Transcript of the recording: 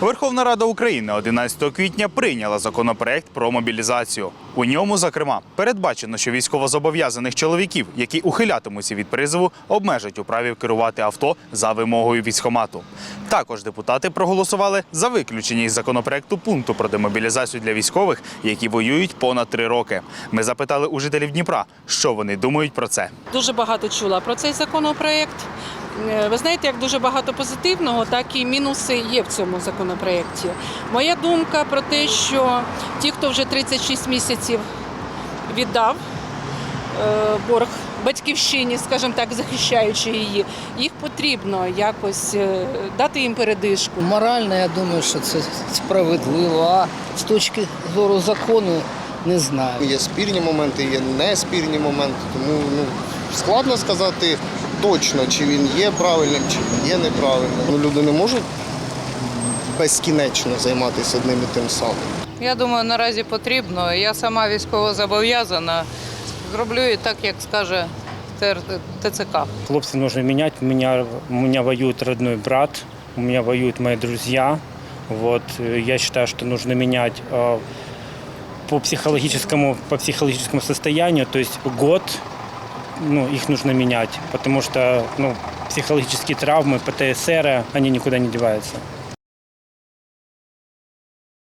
Верховна Рада України 11 квітня прийняла законопроект про мобілізацію. У ньому, зокрема, передбачено, що військовозобов'язаних чоловіків, які ухилятимуться від призову, обмежать у праві керувати авто за вимогою військомату. Також депутати проголосували за виключення із законопроекту пункту про демобілізацію для військових, які воюють понад три роки. Ми запитали у жителів Дніпра, що вони думають про це. Дуже багато чула про цей законопроект. Е, Ви знаєте, як дуже багато позитивного, так і мінуси є в цьому законопроекті. Моя думка про те, що ті, хто вже 36 місяців віддав е, борг батьківщині, скажімо так, захищаючи її, їх потрібно якось е, дати їм передишку. Морально, я думаю, що це справедливо, а з точки зору закону не знаю. Є спірні моменти, є неспірні моменти, тому ну, складно сказати точно, чи він є правильним, чи він є неправильним. Ну, люди не можуть безкінечно займатися одним і тим самим. Я думаю, наразі потрібно. Я сама військово зобов'язана. Зроблю і так, як скаже ТЦК. Хлопцев нужно менять. У меня, у меня воюет родной брат, у меня воюют мои друзья. Вот, я считаю, что нужно менять э, по психологическому, по психологическому состоянию, то есть год, ну, их нужно менять, потому что ну, психологические травмы, ПТСР, они никуда не деваются.